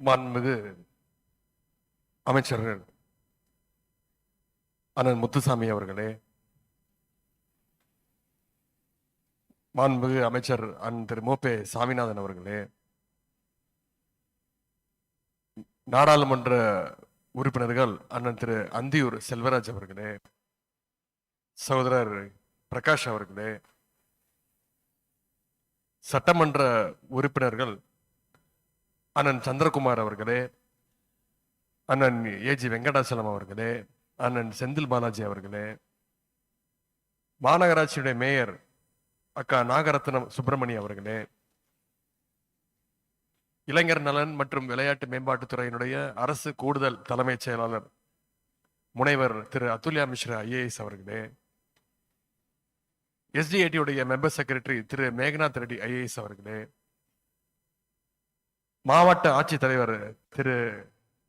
மாண்புமிகு அமைச்சர்கள் அண்ணன் முத்துசாமி அவர்களே மாண்புமிகு அமைச்சர் அண்ணன் திரு மோபே சாமிநாதன் அவர்களே நாடாளுமன்ற உறுப்பினர்கள் அண்ணன் திரு அந்தியூர் செல்வராஜ் அவர்களே சகோதரர் பிரகாஷ் அவர்களே சட்டமன்ற உறுப்பினர்கள் அண்ணன் சந்திரகுமார் அவர்களே அண்ணன் ஏஜி வெங்கடாசலம் அவர்களே அண்ணன் செந்தில் பாலாஜி அவர்களே மாநகராட்சியுடைய மேயர் அக்கா நாகரத்னம் சுப்பிரமணி அவர்களே இளைஞர் நலன் மற்றும் விளையாட்டு மேம்பாட்டுத்துறையினுடைய அரசு கூடுதல் தலைமைச் செயலாளர் முனைவர் திரு அதுல்யா மிஸ்ரா ஐஏஎஸ் அவர்களே எஸ்டிஐடியுடைய member secretary Thiru Meghnath Reddy IAS அவர்களே மாவட்ட ஆட்சித்தலைவர் திரு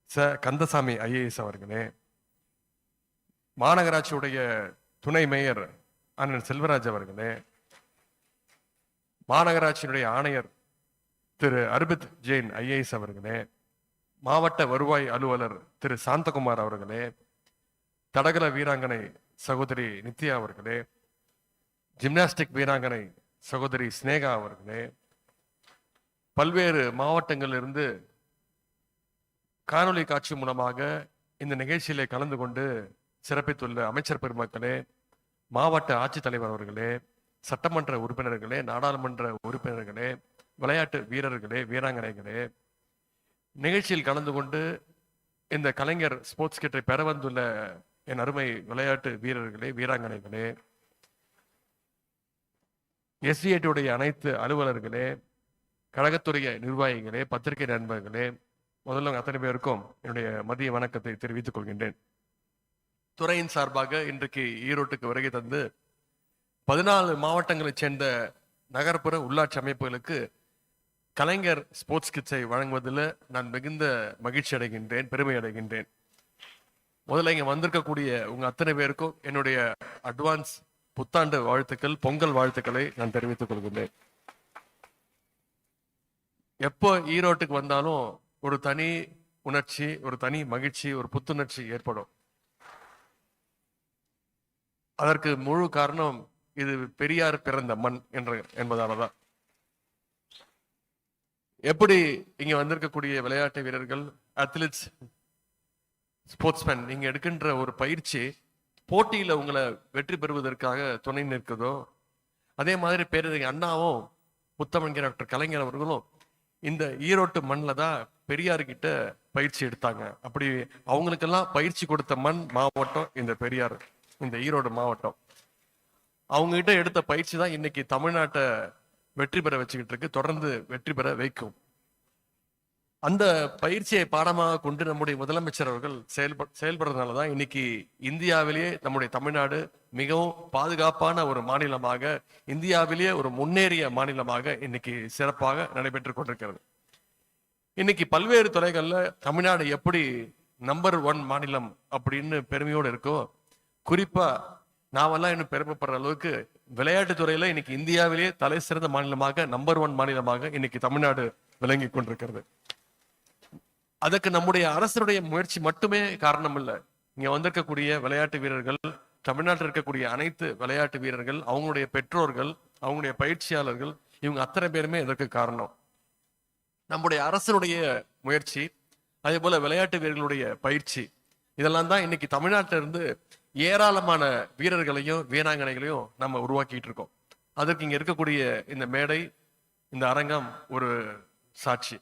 ச கந்தசாமி ஐஏஎஸ் அவர்களே மாநகராட்சியுடைய துணை மேயர் அண்ணன் செல்வராஜ் அவர்களே மாநகராட்சியினுடைய ஆணையர் திரு அர்பித் ஜெயின் ஐஏஎஸ் அவர்களே மாவட்ட வருவாய் அலுவலர் திரு சாந்தகுமார் அவர்களே தடகள வீராங்கனை சகோதரி நித்யா அவர்களே ஜிம்னாஸ்டிக் வீராங்கனை சகோதரி ஸ்னேகா அவர்களே பல்வேறு மாவட்டங்களிலிருந்து காணொளி காட்சி மூலமாக இந்த நிகழ்ச்சியிலே கலந்து கொண்டு சிறப்பித்துள்ள அமைச்சர் பெருமக்களே மாவட்ட ஆட்சித்தலைவர் அவர்களே சட்டமன்ற உறுப்பினர்களே நாடாளுமன்ற உறுப்பினர்களே விளையாட்டு வீரர்களே வீராங்கனைகளே நிகழ்ச்சியில் கலந்து கொண்டு இந்த கலைஞர் ஸ்போர்ட்ஸ் கிட்டை பெற வந்துள்ள என் அருமை விளையாட்டு வீரர்களே வீராங்கனைகளே எஸ்டிஐடியுடைய அனைத்து அலுவலர்களே கழகத்துடைய நிர்வாகிகளே பத்திரிகை நண்பர்களே முதல்ல அத்தனை பேருக்கும் என்னுடைய மதிய வணக்கத்தை தெரிவித்துக் கொள்கின்றேன். துறையின் சார்பாக இன்றைக்கு ஈரோட்டுக்கு வருகை தந்து பதினாலு மாவட்டங்களைச் சேர்ந்த நகர்ப்புற உள்ளாட்சி அமைப்புகளுக்கு கலைஞர் ஸ்போர்ட்ஸ் கிட்ஸை வழங்குவதில் நான் மிகுந்த மகிழ்ச்சி அடைகின்றேன் பெருமை அடைகின்றேன். முதல்ல இங்கே வந்திருக்கக்கூடிய உங்கள் அத்தனை பேருக்கும் என்னுடைய அட்வான்ஸ் புத்தாண்டு வாழ்த்துக்கள் பொங்கல் வாழ்த்துக்களை நான் தெரிவித்துக் கொள்கின்றேன். எப்போ ஈரோட்டுக்கு வந்தாலும் ஒரு தனி உணர்ச்சி ஒரு தனி மகிழ்ச்சி ஒரு புத்துணர்ச்சி ஏற்படும். அதற்கு முழு காரணம் இது பெரியார் பிறந்த மண் என்ற என்பதாலதான். எப்படி இங்க வந்திருக்கக்கூடிய விளையாட்டு வீரர்கள் அத்லெட்ஸ் ஸ்போர்ட்ஸ்மேன் நீங்க எடுக்கின்ற ஒரு பயிற்சி போட்டியில உங்களை வெற்றி பெறுவதற்காக துணை நிற்குதோ அதே மாதிரி பேரறிஞர் அண்ணாவும் முத்தமிழ்கிற டாக்டர் கலைஞர் அவர்களும் இந்த ஈரோட்டு மண்ணில் தான் பெரியார்கிட்ட பயிற்சி எடுத்தாங்க. அப்படி அவங்களுக்கெல்லாம் பயிற்சி கொடுத்த மண் மாவட்டம் இந்த பெரியார் இந்த ஈரோடு மாவட்டம். அவங்க கிட்ட எடுத்த பயிற்சி தான் இன்னைக்கு தமிழ்நாட்டை வெற்றி பெற வச்சுக்கிட்டு இருக்கு. தொடர்ந்து வெற்றி பெற வைக்கும். அந்த பயிற்சியை பாடமாக கொண்டு நம்முடைய முதலமைச்சர் அவர்கள் செயல்ப செயல்படுறதுனால தான் இன்னைக்கு இந்தியாவிலேயே நம்முடைய தமிழ்நாடு மிகவும் பாதுகாப்பான ஒரு மாநிலமாக இந்தியாவிலேயே ஒரு முன்னேறிய மாநிலமாக இன்னைக்கு சிறப்பாக நடைபெற்றுக் கொண்டிருக்கிறது. இன்னைக்கு பல்வேறு துறைகள்ல தமிழ்நாடு எப்படி நம்பர் ஒன் மாநிலம் அப்படின்னு பெருமையோடு இருக்கோ குறிப்பா நாமெல்லாம் இன்னும் பெருமைப்படுற அளவுக்கு விளையாட்டு துறையில இன்னைக்கு இந்தியாவிலேயே தலை சிறந்த மாநிலமாக நம்பர் ஒன் மாநிலமாக இன்னைக்கு தமிழ்நாடு விளங்கி கொண்டிருக்கிறது. அதற்கு நம்முடைய அரசனுடைய முயற்சி மட்டுமே காரணம் இல்லை. இங்க வந்திருக்கக்கூடிய விளையாட்டு வீரர்கள் தமிழ்நாட்டில் இருக்கக்கூடிய அனைத்து விளையாட்டு வீரர்கள் அவங்களுடைய பெற்றோர்கள் அவங்களுடைய பயிற்சியாளர்கள் இவங்க அத்தனை பேருமே இதற்கு காரணம். நம்முடைய அரசனுடைய முயற்சி அதே போல விளையாட்டு வீரர்களுடைய பயிற்சி இதெல்லாம் தான் இன்னைக்கு தமிழ்நாட்டில இருந்து ஏராளமான வீரர்களையும் வீராங்கனைகளையும் நம்ம உருவாக்கிட்டு இருக்கோம். அதற்கு இங்க இருக்கக்கூடிய இந்த மேடை இந்த அரங்கம் ஒரு சாட்சி.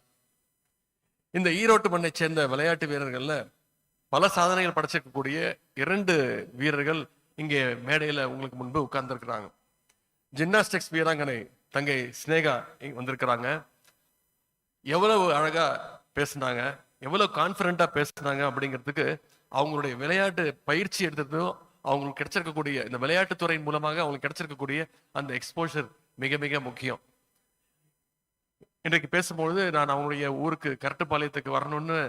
இந்த ஈரோட்டு மண்ணை சேர்ந்த விளையாட்டு வீரர்கள்ல பல சாதனைகள் படைச்சிருக்கக்கூடிய இரண்டு வீரர்கள் இங்கே மேடையில் உங்களுக்கு முன்பு உட்கார்ந்துருக்கிறாங்க. ஜிம்னாஸ்டிக்ஸ் வீராங்கனை தங்கை ஸ்னேகா வந்திருக்கிறாங்க. எவ்வளவு அழகாக பேசுனாங்க எவ்வளவு கான்ஃபிடண்ட்டாக பேசுனாங்க அப்படிங்கிறதுக்கு அவங்களுடைய விளையாட்டு பயிற்சி எடுத்ததும் அவங்களுக்கு கிடைச்சிருக்கக்கூடிய இந்த விளையாட்டுத்துறையின் மூலமாக அவங்களுக்கு கிடைச்சிருக்கக்கூடிய அந்த எக்ஸ்போஷர் மிக மிக முக்கியம். இன்றைக்கு பேசும்பொழுது நான் அவங்களுடைய ஊருக்கு கரட்டுப்பாளையத்துக்கு வரணும்னு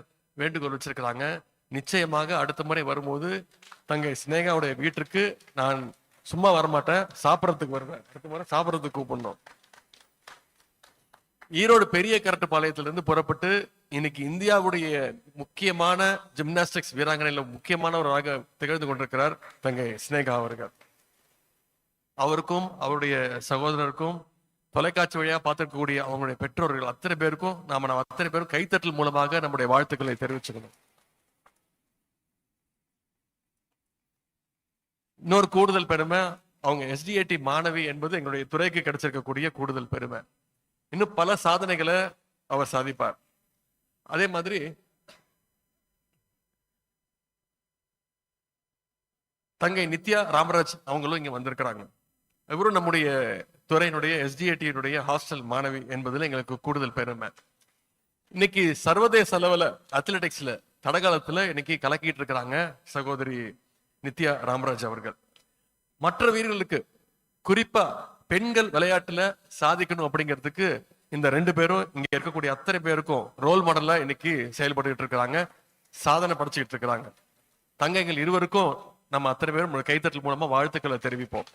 வேண்டுகோள் வச்சிருக்கிறாங்க. நிச்சயமாக அடுத்த முறை வரும்போது தங்கை சினேகாவுடைய வீட்டிற்கு நான் சும்மா வரமாட்டேன். சாப்பிட்றதுக்கு வருவேன். அடுத்த முறை சாப்பிட்றதுக்கு கூப்பிடணும். ஈரோடு பெரிய கரட்டுப்பாளையத்திலிருந்து புறப்பட்டு இன்னைக்கு இந்தியாவுடைய முக்கியமான ஜிம்னாஸ்டிக்ஸ் வீராங்கனையில முக்கியமானவராக திகழ்ந்து கொண்டிருக்கிறார் தங்கை சினேகா அவர்கள். அவருக்கும் அவருடைய சகோதரருக்கும் தொலைக்காட்சி வழியாக பார்த்துருக்கக்கூடிய அவங்களுடைய பெற்றோர்கள் அத்தனை பேருக்கும் நாம நம்ம அத்தனை பேரும் கைத்தட்டல் மூலமாக நம்முடைய வாழ்த்துக்களை தெரிவிச்சுக்கணும். இன்னொரு கூடுதல் பெருமை அவங்க எஸ்டிஏடி மாணவி என்பது எங்களுடைய துறைக்கு கிடைச்சிருக்கக்கூடிய கூடுதல் பெருமை. இன்னும் பல சாதனைகளை அவர் சாதிப்பார். அதே மாதிரி தங்கை நித்யா ராமராஜ் அவங்களும் இங்க வந்திருக்கிறாங்க. இவரும் நம்முடைய துறையினுடைய எஸ்டிஏடியினுடைய ஹாஸ்டல் மாணவி என்பதில் எங்களுக்கு கூடுதல் பெருமை. இன்னைக்கு சர்வதேச அளவுல அத்லெட்டிக்ஸ்ல தடகாலத்துல இன்னைக்கு கலக்கிட்டு இருக்கிறாங்க சகோதரி நித்யா ராமராஜ் அவர்கள். மற்ற வீரர்களுக்கு குறிப்பா பெண்கள் விளையாட்டுல சாதிக்கணும் அப்படிங்கிறதுக்கு இந்த ரெண்டு பேரும் இங்க இருக்கக்கூடிய அத்தனை பேருக்கும் ரோல் மாடலா இன்னைக்கு செயல்பட்டுக்கிட்டு இருக்கிறாங்க. சாதனை படைச்சுக்கிட்டு இருக்கிறாங்க. தங்கைகள் இருவருக்கும் நம்ம அத்தனை பேரும் கைத்தட்டல் மூலமா வாழ்த்துக்களை தெரிவிப்போம்.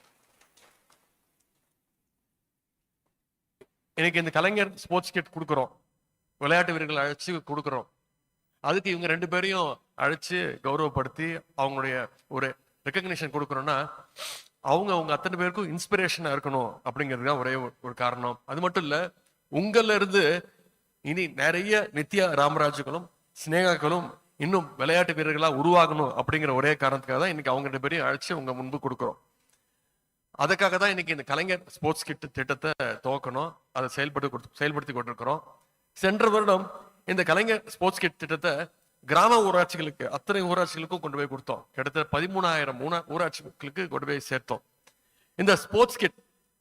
இன்னைக்கு இந்த கலைஞர் ஸ்போர்ட்ஸ் கிட் கொடுக்குறோம். விளையாட்டு வீரர்கள் அழைச்சி கொடுக்குறோம். அதுக்கு இவங்க ரெண்டு பேரையும் அழைச்சி கௌரவப்படுத்தி அவங்களுடைய ஒரு ரெக்கக்னிஷன் கொடுக்கணும்னா அவங்க அவங்க அத்தனை பேருக்கும் இன்ஸ்பிரேஷனாக இருக்கணும் அப்படிங்கிறது தான் ஒரே ஒரு- ஒரு காரணம். அது மட்டும் இல்லை உங்கள்லேருந்து இனி நிறைய நித்யா ராமராஜுகளும் சினேகாக்களும் இன்னும் விளையாட்டு வீரர்களாக உருவாகணும் அப்படிங்கிற ஒரே காரணத்துக்காக தான் இன்னைக்கு அவங்க ரெண்டு பேரையும் அழைச்சி உங்க முன்பு கொடுக்குறோம். அதுக்காக தான் இன்னைக்கு இந்த கலைஞர் ஸ்போர்ட்ஸ் கிட் திட்டத்தை துவக்கணும். அதை செயல்பட்டு கொடுத்து- செயல்படுத்தி கொண்டிருக்கிறோம். சென்ற வருடம் இந்த கலைஞர் ஸ்போர்ட்ஸ் கிட் திட்டத்தை கிராம ஊராட்சிகளுக்கு அத்தனை ஊராட்சிகளுக்கும் கொண்டு போய் கொடுத்தோம். கிட்டத்தட்ட பதிமூணாயிரம் ஊனா- ஊராட்சிகளுக்கு கொண்டு போய் சேர்த்தோம். இந்த ஸ்போர்ட்ஸ் கிட்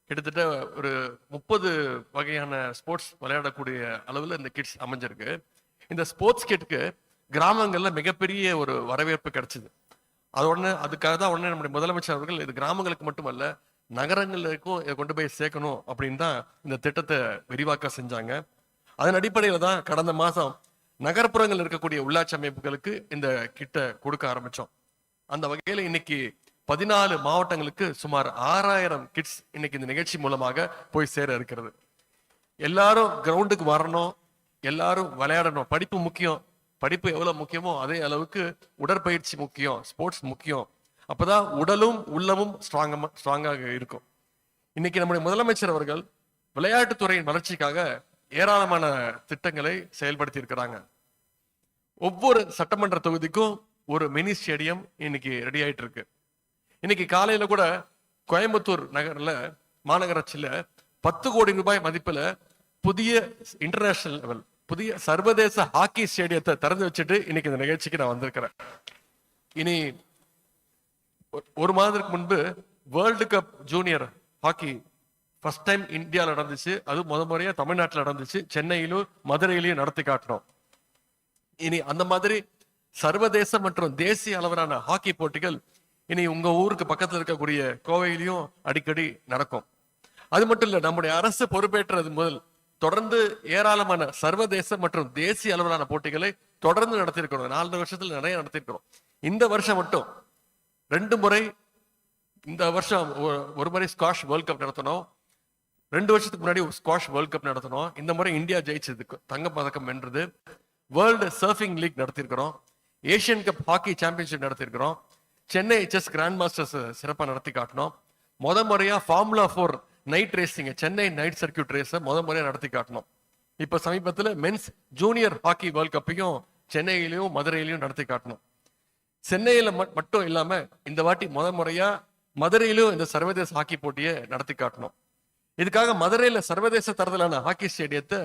கிட்டத்தட்ட ஒரு முப்பது வகையான ஸ்போர்ட்ஸ் விளையாடக்கூடிய அளவில் இந்த கிட்ஸ் அமைஞ்சிருக்கு. இந்த ஸ்போர்ட்ஸ் கிட்டுக்கு கிராமங்கள்ல மிகப்பெரிய ஒரு வரவேற்பு கிடைச்சிது. அது உடனே அதுக்காக தான் உடனே நம்முடைய முதலமைச்சர் அவர்கள் இது கிராமங்களுக்கு மட்டுமல்ல நகரங்களுக்கும் இதை கொண்டு போய் சேர்க்கணும் அப்படின்னு தான் இந்த திட்டத்தை விரிவாக்கம் செஞ்சாங்க. அதன் அடிப்படையில் தான் கடந்த மாசம் நகர்ப்புறங்கள் இருக்கக்கூடிய உள்ளாட்சி அமைப்புகளுக்கு இந்த கிட்ட கொடுக்க ஆரம்பிச்சோம். அந்த வகையில இன்னைக்கு பதினாலு மாவட்டங்களுக்கு சுமார் ஆறாயிரம் கிட்ஸ் இன்னைக்கு இந்த நிகழ்ச்சி மூலமாக போய் சேர இருக்கிறது. எல்லாரும் கிரவுண்டுக்கு வரணும் எல்லாரும் விளையாடணும். படிப்பு முக்கியம். படிப்பு எவ்வளவு முக்கியமோ அதே அளவுக்கு உடற்பயிற்சி முக்கியம் ஸ்போர்ட்ஸ் முக்கியம். அப்பதான் உடலும் உள்ளமும் ஸ்ட்ராங்கமா ஸ்ட்ராங்காக இருக்கும். இன்னைக்கு நம்முடைய முதலமைச்சர் அவர்கள் விளையாட்டுத்துறையின் வளர்ச்சிக்காக ஏராளமான திட்டங்களை செயல்படுத்தி இருக்கிறாங்க ஒவ்வொரு சட்டமன்ற தொகுதிக்கும் ஒரு மினி ஸ்டேடியம் இன்னைக்கு ரெடி ஆயிட்டு இருக்கு இன்னைக்கு காலையில கூட கோயம்புத்தூர் நகர்ல மாநகராட்சியில பத்து கோடி ரூபாய் மதிப்புல புதிய இன்டர்நேஷனல் லெவல் புதிய சர்வதேச ஹாக்கி ஸ்டேடியத்தை திறந்து வச்சுட்டு இன்னைக்கு இந்த நிகழ்ச்சிக்கு நான் வந்திருக்கிறேன். இனி ஒரு- ஒரு மாதத்துக்கு முன்பு world cup junior hockey first time இந்தியாவில் நடந்துச்சு. அது முத முறையாக தமிழ்நாட்டில் நடந்துச்சு. சென்னையிலும் மதுரையிலையும் நடத்தி காட்டினோம் இனி அந்த மாதிரி சர்வதேச மற்றும் தேசிய அளவிலான ஹாக்கி போட்டிகள் இனி உங்க ஊருக்கு பக்கத்தில் இருக்கக்கூடிய கோவையிலையும் அடிக்கடி நடக்கும். அது மட்டும் இல்லை நம்முடைய அரசு பொறுப்பேற்றது முதல் தொடர்ந்து ஏராளமான சர்வதேச மற்றும் தேசிய அளவிலான போட்டிகளை தொடர்ந்து நடத்திருக்கிறோம் நாலு வருஷத்துல நிறைய நடத்திருக்கிறோம் இந்த வருஷம் மட்டும் ரெண்டு முறை இந்த வருஷம் ஒரு- ஒரு முறை ஸ்காஷ் வேர்ல்ட் கப் நடத்தணும் ரெண்டு வருஷத்துக்கு முன்னாடி ஸ்குவாஷ் வேர்ல்ட் கப் நடத்தணும் இந்த முறை இந்தியா ஜெயிச்சது தங்க பதக்கம் வென்றது. வேர்ல்டு சர்ஃபிங் லீக் நடத்தியிருக்கிறோம். ஏஷியன் கப் ஹாக்கி சாம்பியன்ஷிப் நடத்தியிருக்கிறோம். சென்னை செஸ் கிராண்ட் மாஸ்டர்ஸ் சிறப்பாக நடத்தி காட்டினோம். முத முறையா formula four night racing Chennai night circuit ரேஸை முத முறையாக நடத்தி காட்டினோம். இப்போ சமீபத்தில் மென்ஸ் ஜூனியர் ஹாக்கி வேர்ல்ட் கப்பையும் சென்னையிலையும் மதுரையிலையும் நடத்தி காட்டணும் சென்னையில் மட்- மட்டும் இல்லாமல் இந்த வாட்டி முத முறையாக மதுரையிலும் இந்த சர்வதேச ஹாக்கி போட்டியை நடத்தி காட்டணும் இதுக்காக மதுரையில சர்வதேச தரத்திலான ஹாக்கி ஸ்டேடியத்தை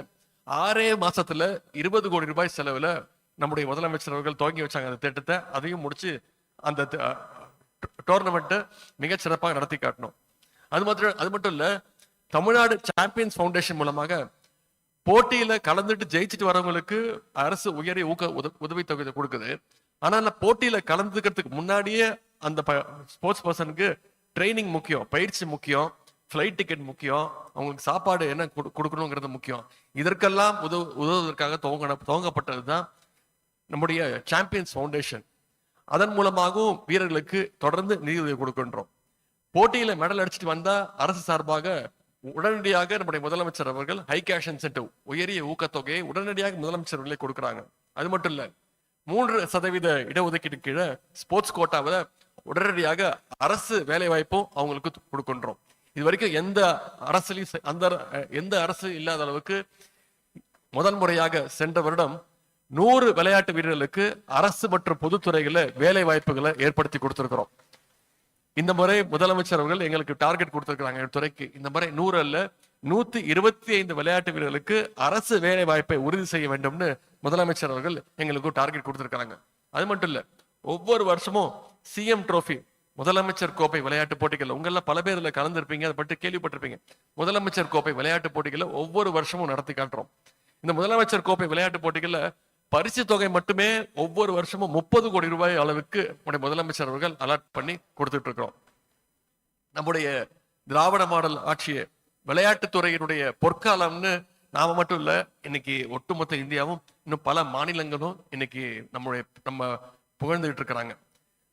ஆறே மாசத்துல இருபது கோடி ரூபாய் செலவுல நம்முடைய முதலமைச்சர் அவர்கள் துவங்கி வச்சாங்க அந்த திட்டத்தை. அதையும் முடிச்சு அந்த டோர்னமெண்ட்டை மிக சிறப்பாக நடத்தி காட்டணும். அது மட்டும் அது மட்டும் இல்ல தமிழ்நாடு சாம்பியன்ஸ் ஃபவுண்டேஷன் மூலமாக போட்டியில கலந்துட்டு ஜெயிச்சுட்டு வரவங்களுக்கு அரசு உயரிய ஊக்க உத தொகை கொடுக்குது. ஆனா அந்த போட்டியில கலந்துக்கிறதுக்கு முன்னாடியே அந்த ஸ்போர்ட்ஸ் பர்சனுக்கு ட்ரைனிங் முக்கியம் பயிற்சி முக்கியம். ஃப்ளைட் டிக்கெட் முக்கியம். அவங்களுக்கு சாப்பாடு என்ன கொடு- கொடுக்கணுங்கிறது முக்கியம். இதற்கெல்லாம் உதவு உதவுவதற்காக துவங்க துவங்கப்பட்டது தான் நம்முடைய சாம்பியன்ஸ் ஃபவுண்டேஷன் அதன் மூலமாகவும் வீரர்களுக்கு தொடர்ந்து நிதியுதவி கொடுக்கின்றோம். போட்டியில மெடல் அடிச்சுட்டு வந்தா அரசு சார்பாக உடனடியாக நம்முடைய முதலமைச்சர் அவர்கள் ஹை கேஷ் இன்சென்டிவ் உயரிய ஊக்கத்தொகையை உடனடியாக முதலமைச்சர் அவர்களே கொடுக்குறாங்க. அது மட்டும் இல்லை மூன்று சதவீத இடஒதுக்கீடு கீழே ஸ்போர்ட்ஸ் கோட்டாவில் உடனடியாக அரசு வேலைவாய்ப்பும் அவங்களுக்கு கொடுக்கின்றோம். இது வரைக்கும் எந்த அரசுலையும் அந்த எந்த அரசு இல்லாத அளவுக்கு முதல் முறையாக சென்ற வருடம் நூறு விளையாட்டு வீரர்களுக்கு அரசு மற்றும் பொதுத்துறைகளில் வேலை வாய்ப்புகளை ஏற்படுத்தி கொடுத்திருக்கிறோம். இந்த முறை முதலமைச்சர் அவர்கள் எங்களுக்கு டார்கெட் கொடுத்திருக்கிறாங்க எங்க துறைக்கு. இந்த முறை நூறு அல்ல நூத்தி இருபத்தி ஐந்து விளையாட்டு வீரர்களுக்கு அரசு வேலை வாய்ப்பை உறுதி செய்ய வேண்டும்னு முதலமைச்சர் அவர்கள் எங்களுக்கு டார்கெட் கொடுத்திருக்காங்க அது மட்டும் இல்ல ஒவ்வொரு வருஷமும் சிஎம் ட்ரோஃபி முதலமைச்சர் கோப்பை விளையாட்டு போட்டிகள் உங்கள பல பேர் இதில் கலந்துருப்பீங்க அதை பற்றி கேள்விப்பட்டிருப்பீங்க. முதலமைச்சர் கோப்பை விளையாட்டு போட்டிகளை ஒவ்வொரு வருஷமும் நடத்தி காட்டுறோம். இந்த முதலமைச்சர் கோப்பை விளையாட்டு போட்டிகளில் பரிசு தொகை மட்டுமே ஒவ்வொரு வருஷமும் முப்பது கோடி ரூபாய் அளவுக்கு நம்முடைய முதலமைச்சர் அவர்கள் அலாட் பண்ணி கொடுத்துட்டு இருக்கிறோம் நம்முடைய திராவிட மாடல் ஆட்சியை விளையாட்டுத்துறையினுடைய பொற்காலம்னு நாம மட்டும் இல்லை இன்னைக்கு ஒட்டுமொத்த இந்தியாவும் இன்னும் பல மாநிலங்களும் இன்னைக்கு நம்முடைய நம்ம புகழ்ந்துகிட்டு இருக்கிறாங்க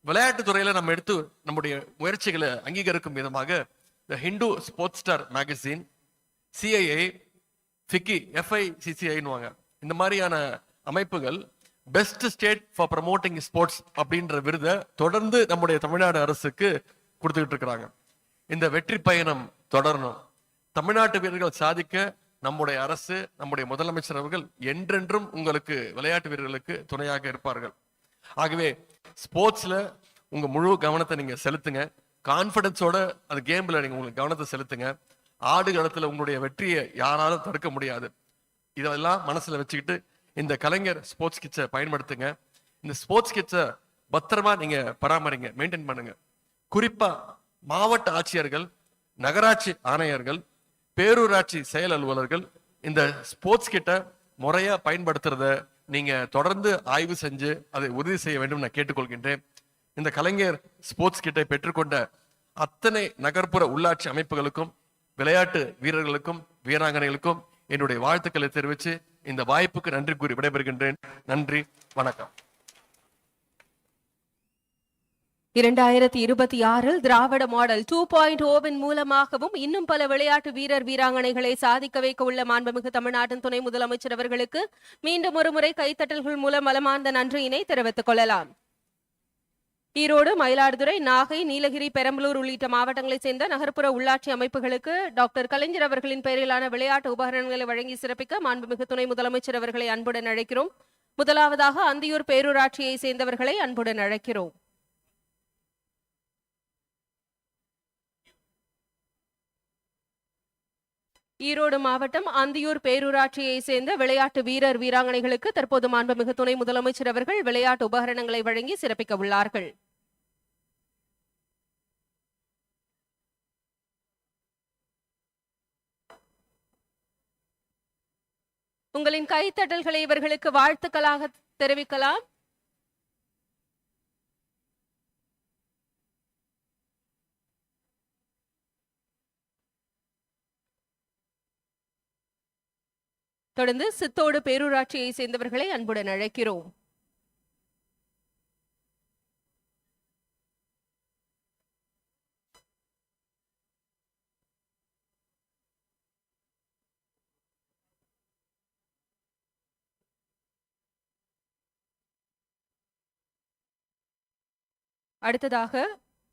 விளையாட்டுத்துறையில நம்ம எடுத்து நம்முடைய முயற்சிகளை அங்கீகரிக்கும் விதமாக the Hindu sports star magazine CII FICCI எஃப்ஐசிசிஐன்னுவாங்க இந்த மாதிரியான அமைப்புகள் best state for promoting sports அப்படின்ற விருதை தொடர்ந்து நம்முடைய தமிழ்நாடு அரசுக்கு கொடுத்துக்கிட்டு இருக்கிறாங்க. இந்த வெற்றி பயணம் தொடரணும். தமிழ்நாட்டு வீரர்கள் சாதிக்க நம்முடைய அரசு நம்முடைய முதலமைச்சர் அவர்கள் என்றென்றும் உங்களுக்கு விளையாட்டு வீரர்களுக்கு துணையாக இருப்பார்கள். ஆகவே ஸ்போர்ட்ஸில் உங்கள் முழு கவனத்தை நீங்கள் செலுத்துங்க. கான்ஃபிடென்ஸோட அந்த கேமில் நீங்கள் உங்களுக்கு கவனத்தை செலுத்துங்க. ஆடு காலத்தில் உங்களுடைய வெற்றியை யாராலும் தடுக்க முடியாது. இதெல்லாம் மனசில் வச்சுக்கிட்டு இந்த கலைஞர் ஸ்போர்ட்ஸ் கிட்ஸை பயன்படுத்துங்க. இந்த ஸ்போர்ட்ஸ் கிட்ஸை பத்திரமா நீங்கள் பராமரிங்க மெயின்டைன் பண்ணுங்க. குறிப்பாக மாவட்ட ஆட்சியர்கள் நகராட்சி ஆணையர்கள் பேரூராட்சி செயல் அலுவலர்கள் இந்த ஸ்போர்ட்ஸ் கிட்ட முறையாக பயன்படுத்துறத நீங்க தொடர்ந்து ஆய்வு செஞ்சு அதை உறுதி செய்ய வேண்டும் நான் கேட்டுக்கொள்கின்றேன். இந்த கலைஞர் ஸ்போர்ட்ஸ் கிட்டை பெற்றுக்கொண்ட அத்தனை நகர்ப்புற உள்ளாட்சி அமைப்புகளுக்கும் விளையாட்டு வீரர்களுக்கும் வீராங்கனைகளுக்கும் என்னுடைய வாழ்த்துக்களை தெரிவித்து இந்த வாய்ப்புக்கு நன்றி கூறி விடைபெறுகின்றேன். நன்றி வணக்கம். இரண்டாயிரத்தி இருபத்தி ஆறில் திராவிட மாடல் டூ பாயிண்ட் ஓவின் மூலமாகவும் இன்னும் பல விளையாட்டு வீரர் வீராங்கனைகளை சாதிக்க வைக்க உள்ள மாண்புமிகு தமிழ்நாட்டின் துணை முதலமைச்சர் அவர்களுக்கு மீண்டும் ஒருமுறை கைத்தட்டல்கள் மூலம் மலமார்ந்த நன்றியினை தெரிவித்துக் கொள்ளலாம். ஈரோடு மயிலாடுதுறை நாகை நீலகிரி பெரம்பலூர் உள்ளிட்ட மாவட்டங்களைச் சேர்ந்த நகர்ப்புற உள்ளாட்சி அமைப்புகளுக்கு டாக்டர் கலைஞர் அவர்களின் பெயரிலான விளையாட்டு உபகரணங்களை வழங்கி சிறப்பிக்க மாண்புமிகு துணை முதலமைச்சர் அவர்களை அன்புடன் அழைக்கிறோம். முதலாவதாக அந்தியூர் பேரூராட்சியை சேர்ந்தவர்களை அன்புடன் அழைக்கிறோம். ஈரோடு மாவட்டம் அந்தியூர் பேரூராட்சியை சேர்ந்த விளையாட்டு வீரர் வீராங்கனைகளுக்கு தற்போது மாண்புமிகு துணை முதலமைச்சர் அவர்கள் விளையாட்டு உபகரணங்களை வழங்கி சிறப்பிக்க உள்ளார்கள். உங்களின் கைத்தட்டல்களை இவர்களுக்கு வாழ்த்துக்களாக தெரிவிக்கலாம். தொடர்ந்து சித்தோடு பேரூராட்சியை சேர்ந்தவர்களை அன்புடன் அழைக்கிறோம். அடுத்ததாக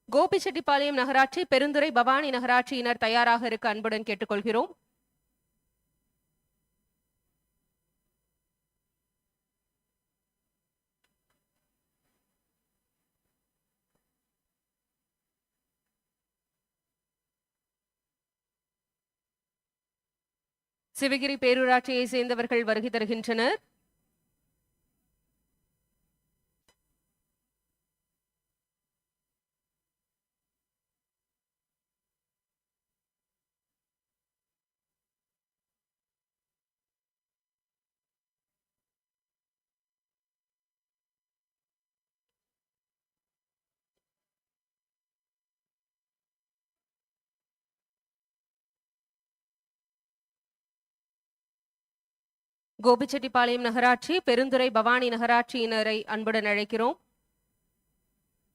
கோபிச்செட்டிப்பாளையம் நகராட்சி பெருந்துறை பவானி நகராட்சியினர் தயாராக இருக்க அன்புடன் கேட்டுக்கொள்கிறோம். சிவகிரி பேரூராட்சியை சேர்ந்தவர்கள் வருகை தருகின்றனர். கோபிச்செட்டிப்பாளையம் நகராட்சி பெருந்துறை பவானி நகராட்சியினரை அன்புடன் அழைக்கிறோம்.